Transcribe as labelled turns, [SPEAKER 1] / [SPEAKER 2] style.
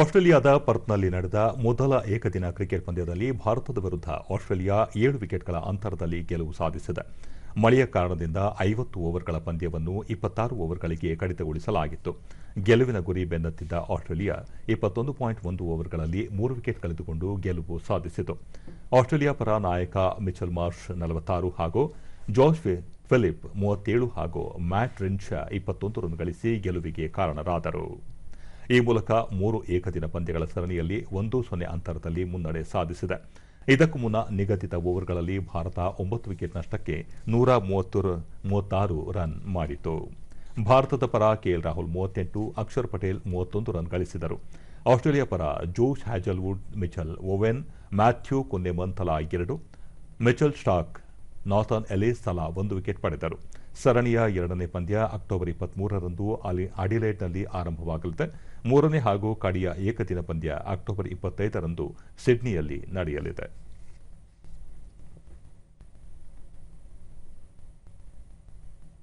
[SPEAKER 1] ಆಸ್ಟ್ರೇಲಿಯಾದ ಪರ್ತ್ನಲ್ಲಿ ನಡೆದ ಮೊದಲ ಏಕದಿನ ಕ್ರಿಕೆಟ್ ಪಂದ್ಯದಲ್ಲಿ ಭಾರತದ ವಿರುದ್ಧ ಆಸ್ಟ್ರೇಲಿಯಾ ಏಳು ವಿಕೆಟ್ಗಳ ಅಂತರದಲ್ಲಿ ಗೆಲುವು ಸಾಧಿಸಿದೆ. ಮಳೆಯ ಕಾರಣದಿಂದ ಐವತ್ತು ಓವರ್ಗಳ ಪಂದ್ಯವನ್ನು ಇಪ್ಪತ್ತಾರು ಓವರ್ಗಳಿಗೆ ಕಡಿತಗೊಳಿಸಲಾಗಿತ್ತು. ಗೆಲುವಿನ ಗುರಿ ಬೆನ್ನತ್ತಿದ್ದ ಆಸ್ಟ್ರೇಲಿಯಾ ಇಪ್ಪತ್ತೊಂದು ಪಾಯಿಂಟ್ ಒಂದು ಓವರ್ಗಳಲ್ಲಿ ಮೂರು ವಿಕೆಟ್ ಕಳೆದುಕೊಂಡು ಗೆಲುವು ಸಾಧಿಸಿತು. ಆಸ್ಟ್ರೇಲಿಯಾ ಪರ ನಾಯಕ ಮಿಚಲ್ ಮಾರ್ಷ್ ನಲವತ್ತಾರು ಹಾಗೂ ಜಾರ್ಜ್ ಫಿಲಿಪ್ ಮೂವತ್ತೇಳು ಹಾಗೂ ಮ್ಯಾಟ್ ರಿನ್ಶ್ ಇಪ್ಪತ್ತೊಂದು ರನ್ ಗಳಿಸಿ ಗೆಲುವಿಗೆ ಕಾರಣರಾದರು. ಈ ಮೂಲಕ ಮೂರು ಏಕದಿನ ಪಂದ್ಯಗಳ ಸರಣಿಯಲ್ಲಿ ಒಂದು ಸೊನ್ನೆ ಅಂತರದಲ್ಲಿ ಮುನ್ನಡೆ ಸಾಧಿಸಿದೆ. ಇದಕ್ಕೂ ಮುನ್ನ ನಿಗದಿತ ಓವರ್ಗಳಲ್ಲಿ ಭಾರತ ಒಂಬತ್ತು ವಿಕೆಟ್ ನಷ್ಟಕ್ಕೆ ನೂರ ಮೂವತ್ತಾರು ರನ್ ಮಾಡಿತು ಭಾರತದ ಪರ ಕೆಎಲ್ ರಾಹುಲ್ ಮೂವತ್ತೆಂಟು, ಅಕ್ಷರ್ ಪಟೇಲ್ ಮೂವತ್ತೊಂದು ರನ್ ಗಳಿಸಿದರು. ಆಸ್ಟ್ರೇಲಿಯಾ ಪರ Josh Hazlewood, Mitchell Owen, Matthew Kuhnemann ಎರಡು, ಮಿಚಲ್ ಸ್ಟಾಕ್ ನಾಥನ್ ಎಲಿಸ್ ತಲಾ ಒಂದು ವಿಕೆಟ್ ಪಡೆದರು. ಸರಣಿಯ ಎರಡನೇ ಪಂದ್ಯ ಅಕ್ಟೋಬರ್ ಇಪ್ಪತ್ಮೂರರಂದು ಅಲ್ಲಿ ಅಡಿಲೇಡ್ನಲ್ಲಿ ಆರಂಭವಾಗಲಿದೆ. ಮೂರನೇ ಹಾಗೂ ಕಡೆಯ ಏಕದಿನ ಪಂದ್ಯ ಅಕ್ಟೋಬರ್ ಇಪ್ಪತ್ತೈದರಂದು ಸಿಡ್ನಿಯಲ್ಲಿ ನಡೆಯಲಿದೆ.